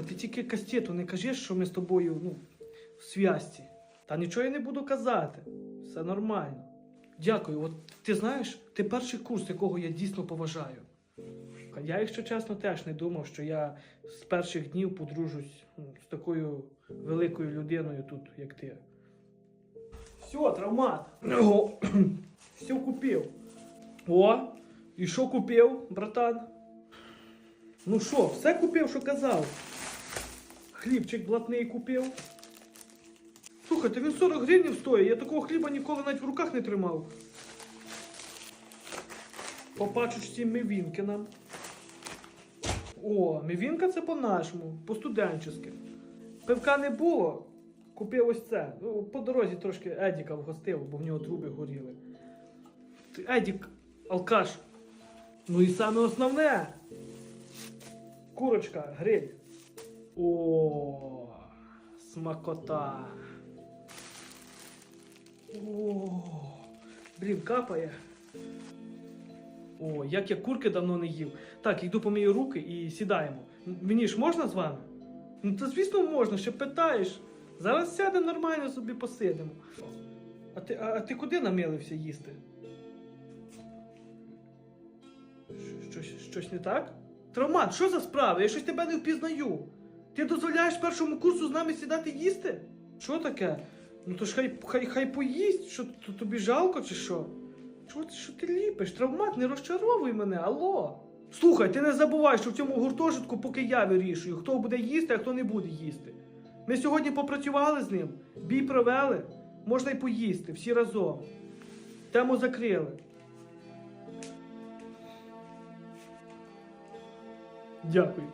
Слухай, ти тільки кастету не кажеш, що ми з тобою ну, в зв'язці. Та нічого я не буду казати. Все нормально. Дякую. От ти знаєш, ти перший курс, якого я дійсно поважаю. Я, якщо чесно, теж не думав, що я з перших днів подружусь ну, з такою великою людиною тут, як ти. Все, травмат. О, Все купив. О, і що купив, братан? Ну що, все купив, що казав. Хлібчик блатний купив. Слухайте, він 40 гривень стоїть. Я такого хліба ніколи навіть в руках не тримав. По пачечці мівінки нам. О, мівінка це по-нашому, по-студенчески. Пивка не було. Купив ось це. Ну, по дорозі трошки Едіка вгостив, бо в нього труби горіли. Едік, алкаш. Ну і саме основне. Курочка, гриль. О, смакота. О, блін, капає. О, як я курки давно не їв. Так, йду помию руки і сідаємо. Мені ж можна з вами? Ну, то звісно можна, ще питаєш. Зараз сядемо нормально собі посидимо. А ти, а, а ти куди намилився їсти? Щось, щось не так? Травмат, що за справа? Я щось тебе не впізнаю. Ти дозволяєш першому курсу з нами сідати їсти? Що таке? Ну то ж хай, хай, хай поїсть, що т- тобі жалко чи що? Що, ти- що ти ліпиш? Травмат, не розчаровуй мене, алло. Слухай, ти не забувай, що в цьому гуртожитку поки я вирішую, хто буде їсти, а хто не буде їсти. Ми сьогодні попрацювали з ним, бій провели, можна й поїсти всі разом. Тему закрили. Дякую.